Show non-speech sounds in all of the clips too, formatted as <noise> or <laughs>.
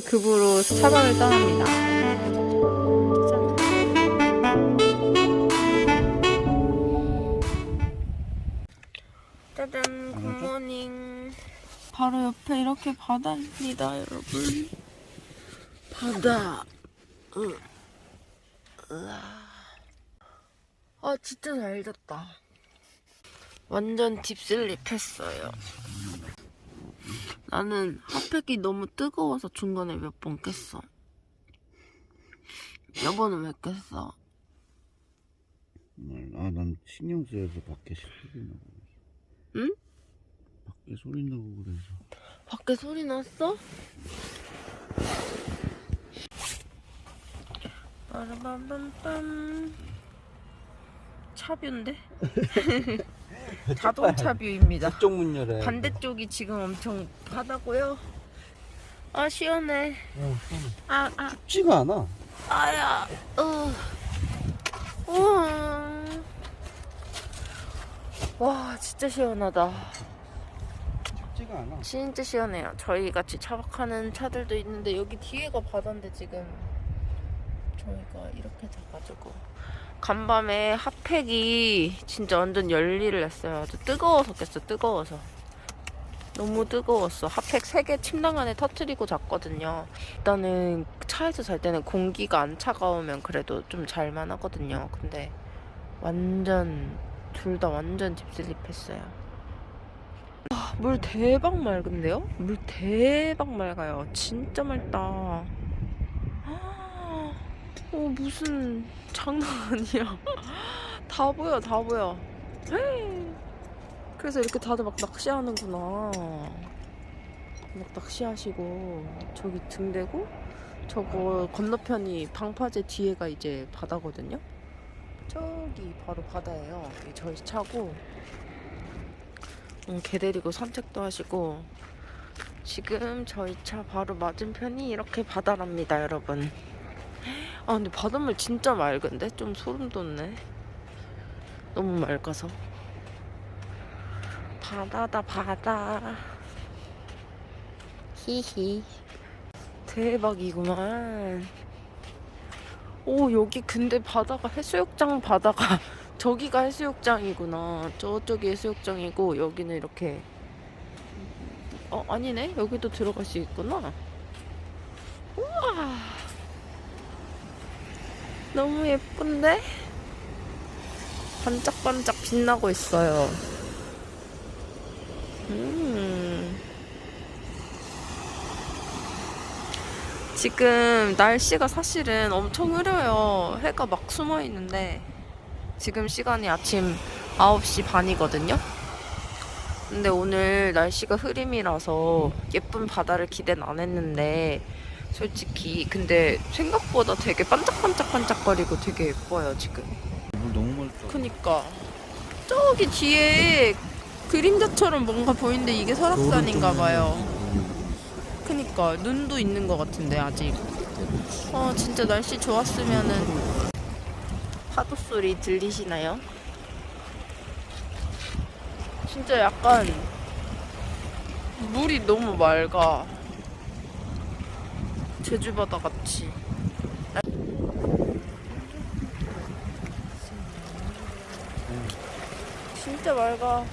급으로 차박을 떠납니다. 짜잔, 굿모닝. 바로 옆에 이렇게 바다입니다, 여러분. 바다. 아, 진짜 잘 잤다. 완전 딥슬립 했어요. 나는 핫팩이 너무 뜨거워서 중간에 몇 번 깼어. 여보는 왜 깼어? 아, 난 신경 쓰여서 밖에 소리 나고. 응? 밖에 소리 나고 그래서. 밖에 소리 났어? 빠라밤밤밤 차뷰인데? <laughs> 자동차 뷰입니다. 저쪽 문 열어. 반대쪽이 지금 엄청 바다고요. 아 시원해. 어, 시원해. 아 아. 춥지가 않아. 아야, 어, 우와. 와, 진짜 시원하다. 춥지가 않아. 진짜 시원해요. 저희 같이 차박하는 차들도 있는데 여기 뒤에가 바다인데 지금 저희가 이렇게 자가지고 간밤에 핫팩이 진짜 완전 열일을 했어요. 아주 뜨거워서 깼어, 뜨거워서. 너무 뜨거웠어. 핫팩 3개 침낭 안에 터트리고 잤거든요. 일단은 차에서 잘 때는 공기가 안 차가우면 그래도 좀 잘만 하거든요. 근데 완전 둘 다 완전 딥슬립 했어요. 아, 물 대박 맑은데요? 물 대박 맑아요. 진짜 맑다. 아, 어, 무슨 장난 아니야. <laughs> 다 보여, 다 보여. 그래서 이렇게 다들 막 낚시하는구나. 막 낚시하시고 저기 등대고 저거 건너편이 방파제 뒤에가 이제 바다거든요. 저기 바로 바다예요. 저희 차고 음, 개 데리고 산책도 하시고 지금 저희 차 바로 맞은편이 이렇게 바다랍니다, 여러분. 아 근데 바닷물 진짜 맑은데 좀 소름 돋네. 너무 맑아서. 바다다 바다. 히히. 대박이구만. 오 여기 근데 바다가 해수욕장 바다가 <laughs> 저기가 해수욕장이구나. 저쪽이 해수욕장이고 여기는 이렇게 어 아니네 여기도 들어갈 수 있구나. 우와 너무 예쁜데 반짝반짝 빛나고 있어요. 음. 지금 날씨가 사실은 엄청 흐려요. 해가 막 숨어 있는데 지금 시간이 아침 9시 반이거든요. 근데 오늘 날씨가 흐림이라서 예쁜 바다를 기대는 안 했는데 솔직히 근데 생각보다 되게 반짝반짝반짝거리고 되게 예뻐요 지금. 물 너무 맑다. 그니까 저기 뒤에 그림자처럼 뭔가 보이는데 이게 설악산인가 봐요. 그니까 눈도 있는 것 같은데 아직. 어 진짜 날씨 좋았으면은 파도 소리 들리시나요? 진짜 약간 물이 너무 맑아. 제주 바다 같이. 진짜 맑아.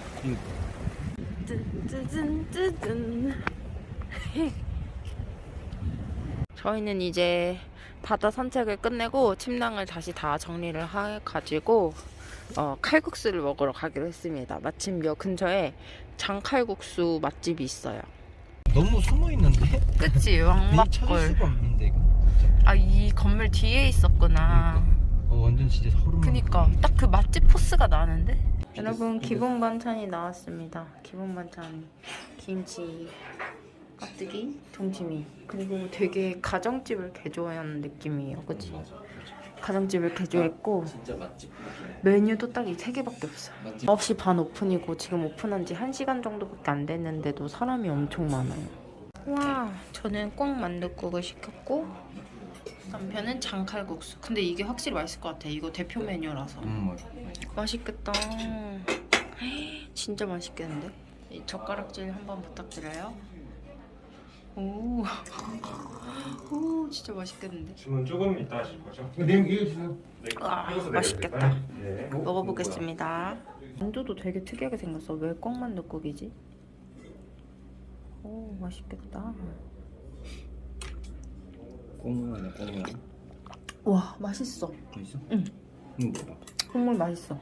뜨뜨뜨뜨 저희는 이제 바다 산책을 끝내고 침낭을 다시 다 정리를 해 가지고 어, 칼국수를 먹으러 가기로 했습니다. 마침 여 근처에 장칼국수 맛집이 있어요. 너무 숨어 있는데? 그치 찾을 왕막골. 수가 없는데 이거. 아 이 건물 뒤에 있었구나. 어, 완전 진짜 소름. 그니까 딱 그 맛집 포스가 나는데 여러분 기본 반찬이 나왔습니다 기본 반찬 김치 깍두기 동치미 그리고 되게 가정집을 개조한 느낌이에요 그치? 가정집을 개조했고 진짜 맛집. 메뉴도 딱 이 세 개밖에 없어요 9시 반 오픈이고 지금 오픈한 지 1시간 정도밖에 안 됐는데도 사람이 엄청 많아요 와 저는 꼭 만둣국을 시켰고 남편은 장칼국수 근데 이게 확실히 맛있을 것 같아 이거 대표 메뉴라서 음, 맞아. 맛있겠다. 진짜 맛있겠는데? 이 젓가락질 한번 부탁드려요. <laughs> 오. 진짜 맛있겠는데. 주문 조금 이따 하실 거죠? 네, 이거 주세요. 네. 와, 해서 맛있겠다. 내려드릴까요? 네. 먹어보겠습니다. 만두도 되게 특이하게 생겼어. 왜 꽁만두국이지? 오 맛있겠다. 꽁무하네 꽁무 와 맛있어. 맛있어? 응. 이거 봐봐 국물 맛있어.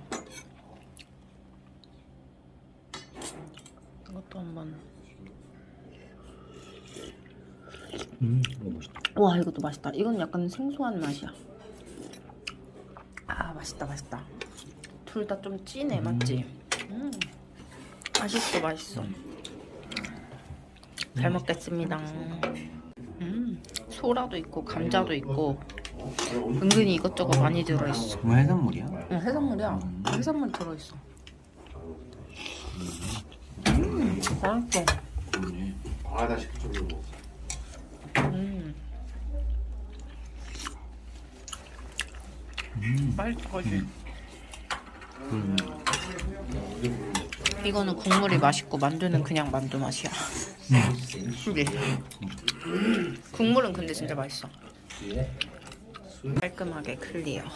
이것도 한번. 음 이거 맛있다 와 이것도 맛있다. 이건 약간 생소한 맛이야. 아 맛있다 맛있다. 둘 다 좀 진해 맞지? 음. 맛있어 맛있어. 잘 먹겠습니다. 음 소라도 있고 감자도 있고 은근히 이것저것 많이 들어있어. 뭐 해산물이야? 응 해산물이야. 해산물 들어있어. 음 맛있어. 식쪽으로 음. 맛있어 맛있어. 그러네 이거는 국물이 맛있고 만두는 그냥 만두 맛이야. 그게. <laughs> 국물은 근데 진짜 맛있어. 깔끔하게 클리어. <laughs>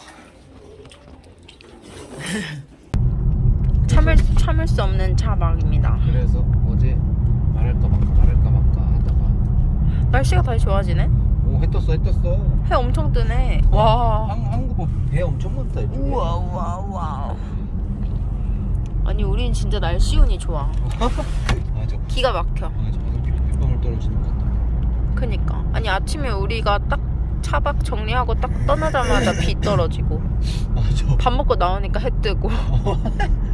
참을 참을 수 없는 차박입니다. 그래서 어제 말할까 말까 말할까 말까 하다가 날씨가 다시 좋아지네. 떴어 해 떴어 해 엄청 뜨네. 와. 한, 한국 뭐배 엄청 많다 이쪽에 우와 우와 우와. 아니 우린 진짜 날씨 운이 좋아. <laughs> 맞아 기가 막혀. 맞아 빗방울 떨어지는 것 같다 그니까 아니 아침에 우리가 딱 차박 정리하고 딱 떠나자마자 비 떨어지고 <laughs> 맞아 밥 먹고 나오니까 해 뜨고 <laughs>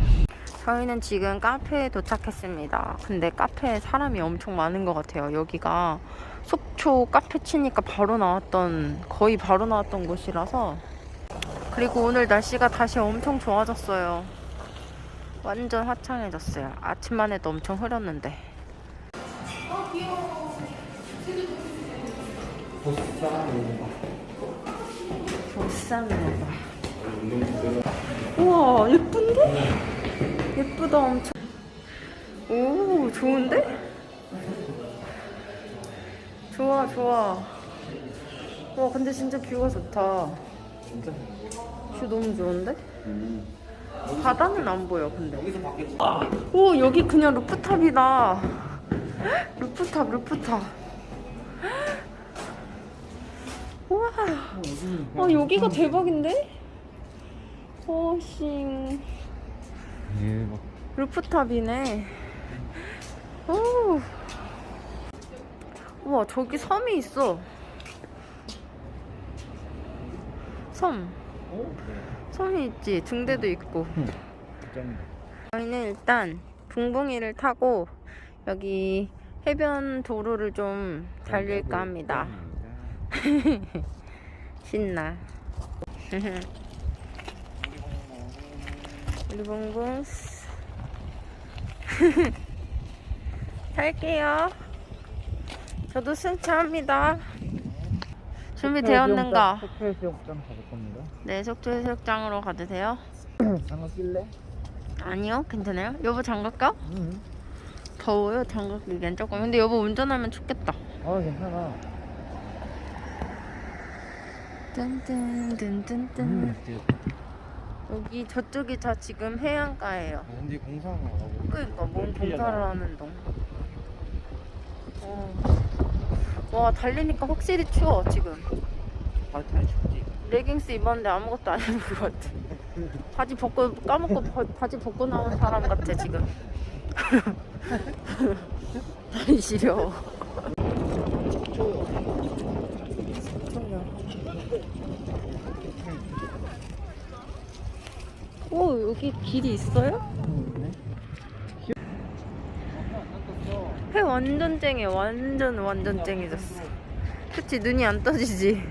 저희는 지금 카페에 도착했습니다. 근데 카페에 사람이 엄청 많은 것 같아요. 여기가 속초 카페 치니까 바로 나왔던 거의 바로 나왔던 곳이라서. 그리고 오늘 날씨가 다시 엄청 좋아졌어요. 완전 화창해졌어요. 아침만 해도 엄청 흐렸는데. 보쌈 먹어. 우와 예쁜데? 예쁘다 엄청. 오 좋은데? 좋아 좋아. 와 근데 진짜 뷰가 좋다. 진짜? 뷰 너무 좋은데? 바다는 안 보여 근데. 밖에 오 여기 그냥 루프탑이다. 루프탑 루프탑. 우와. 어 여기가 대박인데? 오싱 대박 루프탑이네. 오. 우와 저기 섬이 있어. 섬. 섬이 있지. 등대도 있고. 저희는 일단 붕붕이를 타고 여기 해변 도로를 좀 달릴까 합니다. <laughs> 신나. <laughs> 붕붕. <laughs> 탈게요. 저도 승차합니다. 준비되었는가? 속초 해수욕장 가볼 겁니다 네, 속초 해수욕장으로 가도 돼요? <clears throat> 장갑 낄래? 아니요, 괜찮아요. 여보 장갑 껴? 더워요, 장갑 끼기엔 조금. 근데 여보 운전하면 춥겠다. 아 괜찮아 뜬뜬뜬뜬뜬. 여기 저쪽이 다 지금 해안가예요. 근데 공사하러 가고 그러니까 뭔 공사를 하는 동. 어. 와 달리니까 확실히 추워 지금. 바로 다 춥지 레깅스 입었는데 아무것도 안 입은 것 같아. 바지 벗고 까먹고 바, 바지 벗고 나온 사람 같아 지금. <laughs> 다리 시려. 오 여기 길이 있어요? 해 완전 쨍해 완전 완전 쨍해졌어. 그치 눈이 안 떠지지.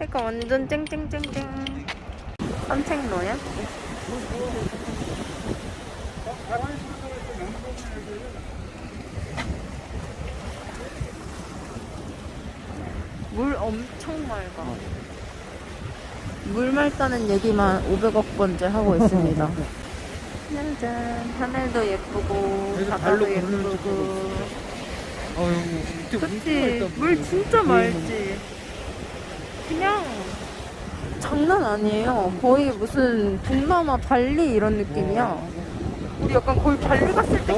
해가 완전 쨍쨍쨍쨍. 산책로야? 물 엄청 맑아. 물 맑다는 얘기만 500억 번째 하고 있습니다. <laughs> 짠짠. 하늘도 예쁘고, 그래서 바다도 예쁘고. 어 밑에 그치? 물 진짜 맑지? 그냥 장난 아니에요. 거의 무슨 동남아 발리 이런 느낌이야. 우리 약간 거의 발리 갔을 때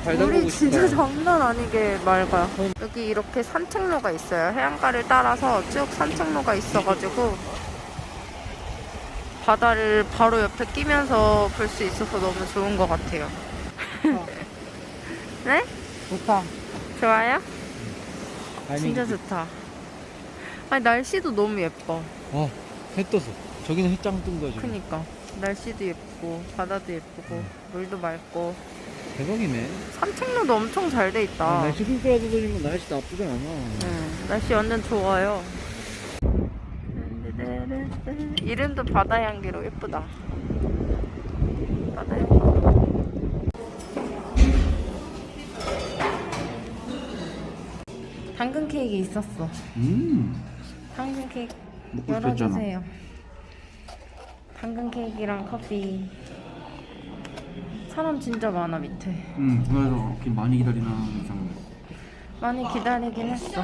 아, 진짜 발 담그고 물이 진짜 싶다. 장난 아니게 맑아요. 여기 이렇게 산책로가 있어요. 해안가를 따라서 쭉 산책로가 있어가지고 바다를 바로 옆에 끼면서 볼 수 있어서 너무 좋은 것 같아요. <laughs> 네? 좋다. 좋아요? 타이밍. 진짜 좋다. 아니 날씨도 너무 예뻐. 어, 해 떴어. 저기는 해짱 뜬 거지. 그니까 날씨도 예쁘고 바다도 예쁘고 물도 맑고 대박이네. 산책로도 엄청 잘 돼 있다. 아, 날씨 꿀꿀하더니만 날씨 나쁘지 않아. 응, 날씨 완전 좋아요. 이름도 바다 향기로 예쁘다. 바다 향기. 당근 케이크 있었어. 음. 당근 케이크 먹고 싶었잖아. 열어주세요. 당근 케이크랑 커피. 사람 진짜 많아 밑에. 음, 그래서 이렇게 많이 기다리나 이상. 많이 기다리긴 했어.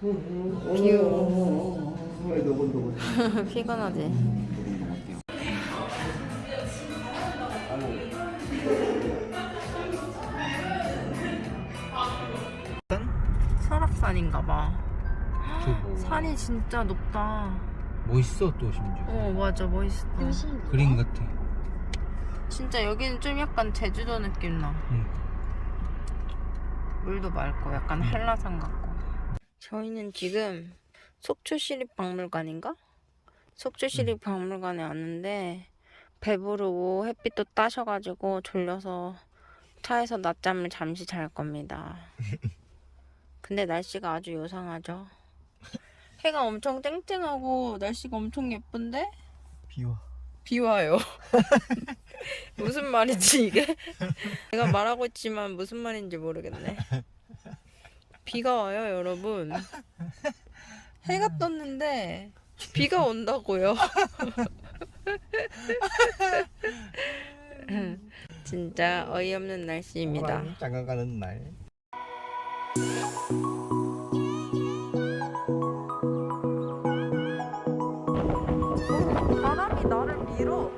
뷰. <laughs> 피곤하지. 설악산인가 봐. 저뭐 산이 진짜 높다. 멋있어 또 심지어. 어 맞아 멋있어. 그림 같아. 진짜 여기는 좀 약간 제주도 느낌 나. 응. 물도 맑고 약간 한라산 같고. 저희는 지금 속초시립박물관인가? 속초시립박물관에 왔는데 배부르고 햇빛도 따셔가지고 졸려서 차에서 낮잠을 잠시 잘 겁니다. <laughs> 근데 날씨가 아주 요상하죠. 해가 엄청 쨍쨍하고 날씨가 엄청 예쁜데 비와. 비 와요. <laughs> 무슨 말인지 이게 내가 말하고 있지만 무슨 말인지 모르겠네. 비가 와요, 여러분. 해가 떴는데 비가 온다고요. <laughs> 진짜 어이없는 날씨입니다. 아, 장가 가는 날. 음, 바다로 나를 밀어.